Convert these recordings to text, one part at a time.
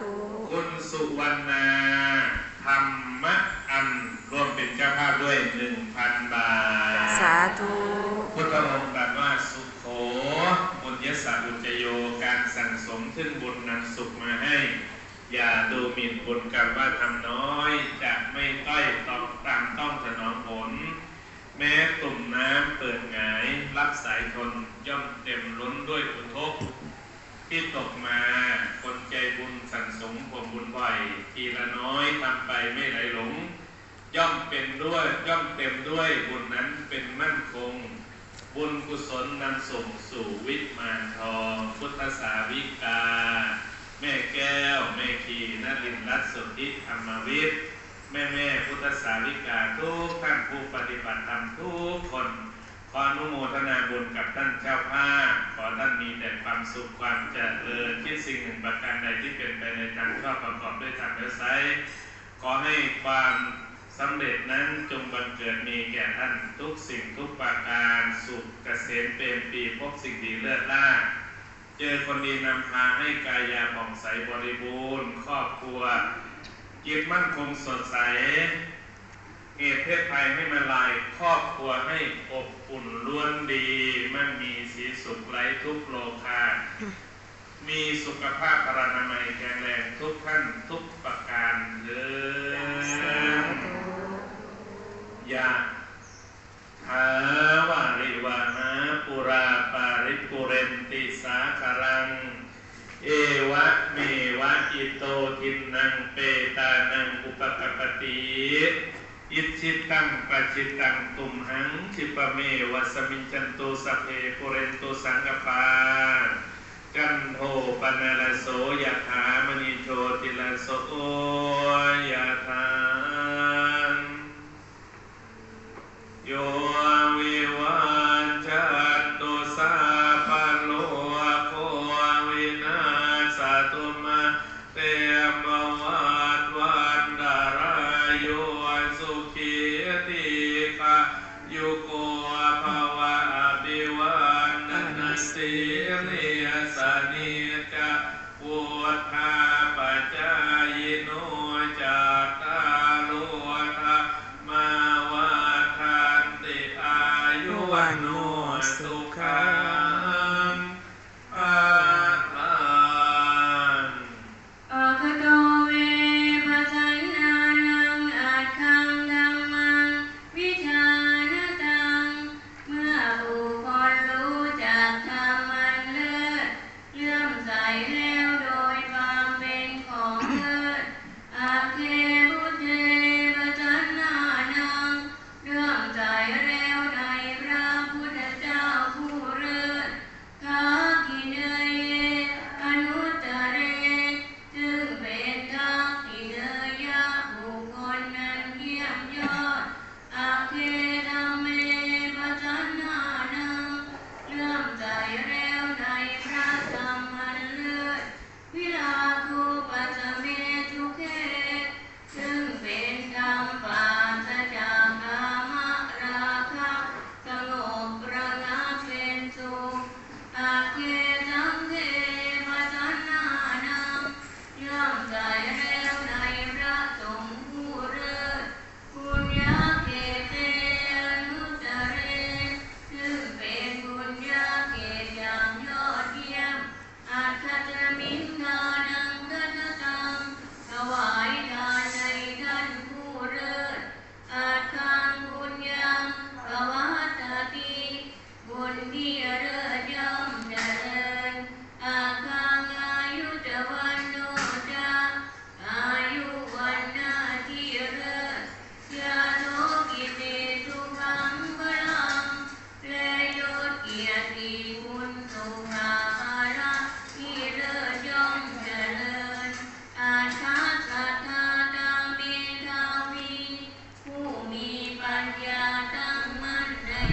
ธุ คุณสุวรรณาธรรมอันรวมเป็นเจ้าภาพด้วย1,000บาท สาธุพุทธองค์ตรัสว่าสุขโขบุญยสาบุญจโยการสั่งสมซึ่งบุญนำสุขมาให้ อย่าดูหมิ่นบุญกันว่าทำน้อยจะไม่ต้อยต้องตามต้องสนองผล แม้ตุ่มน้ำเปิดหงาย รับสายทนย่อมเต็มล้นด้วยอุทกที่ตกมาคนใจ บุญสั่งสมผมบุญบ่อยทีละน้อยทำไปไม่ไหลหลง ย่อมเป็นด้วยย่อมเต็มด้วยบุญนั้นเป็นมั่นคง บุญกุศลนำส่งสู่วิมานทอง พุทธสาวิกา แม่แก้ว แม่ขีนรินรัตสุทธิธรรมวิทย์แม่แม่พุทธสาวิกาทุกท่านผู้ปฏิบัติธรรมทุกคน ขออนุโมทนาบุญกับท่านเจ้าภาพขอท่านมีแต่ความสุขความเจริญที่สิ่งหนึ่งประการใดที่เป็นไปในทางชอบประกอบด้วยธรรมและไซขอให้ความสำเร็จนั้นจงบังเกิดมีแก่ท่านทุกสิ่งทุกประการสุขเกษมเป็นปีพบสิ่งดีเลิศล่าเจอคนดีนำพาให้กายาผ่องใสบริบูรณ์ ครอบครัวจิตมั่นคงสดใส เหตุเพศภัยให้มาลายครอบครัวให้อบอุ่นล้วนดีมั่มีสีสุขไร้ทุกโลคา มีสุขภาพพรานามัยแข็งแรงทุกท่านทุกประการเลสายธุยะถาวาริวาหาปุราปาริปุเรนติสาคารัง เอวะเมวะอิโตทินังเปตานังอุปกปติ อิชิตังปจิตังตุมหังชิปะเมวะสมิจจันโตสพเพปุเรนโตสังกปากันโทปนาลโสยถามณีโชติลโสยถาโยวิวันจันตุสาปโลโควินาสตุมาเต พุ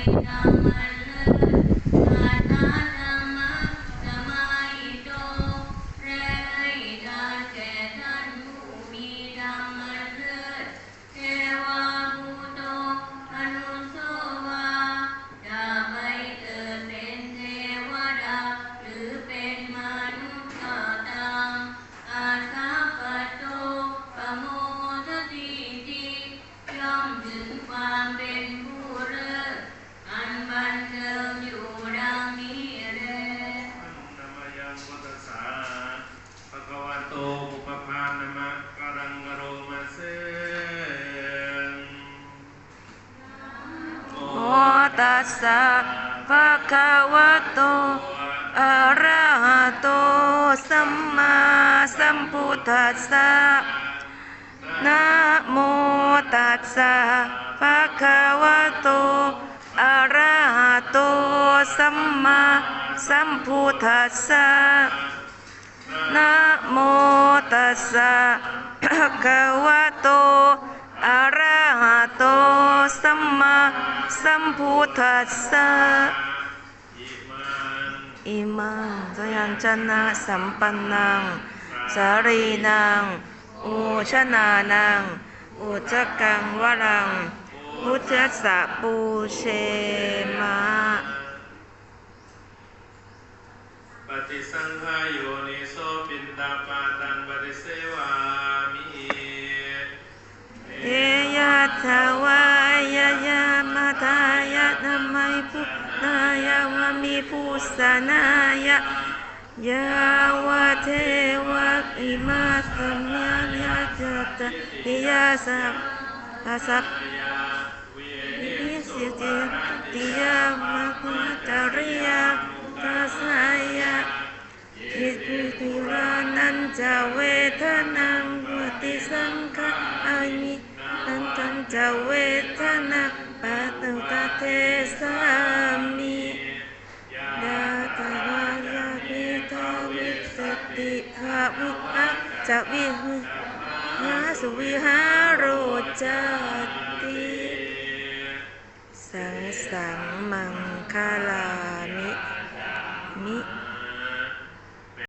นใสะภะคะวะโตอะระหะโตสัมมาสัมพุทธัสสะนะโมตัสสะภะคะวะโตอะระหะโตสัมมาสัมพุทธัสสะนะโมตัสสะภะคะวะโตอะระหะโตสัมมา สัมพุทธัสสะอิมังอิมังสยังชนะสัมปันนัง สารีนังอุชนานังอุจกังวรัง พุทธสสะปูเชมะปฏิสังขายโยนิโสปินตาปาตังายะวะมิพุสนายะยาวะเทวะอิมาสัมยังยะจัตติยาสัพพะสัพนิสิติติยามะคุจริยาทัสสายะทิติรานันจะเวทนังวติสังขอามิอันตันจะเวทนาปัตตุตเท วิอัจะวิหาสุวิหาโรจติสังสังมังคลามิมิ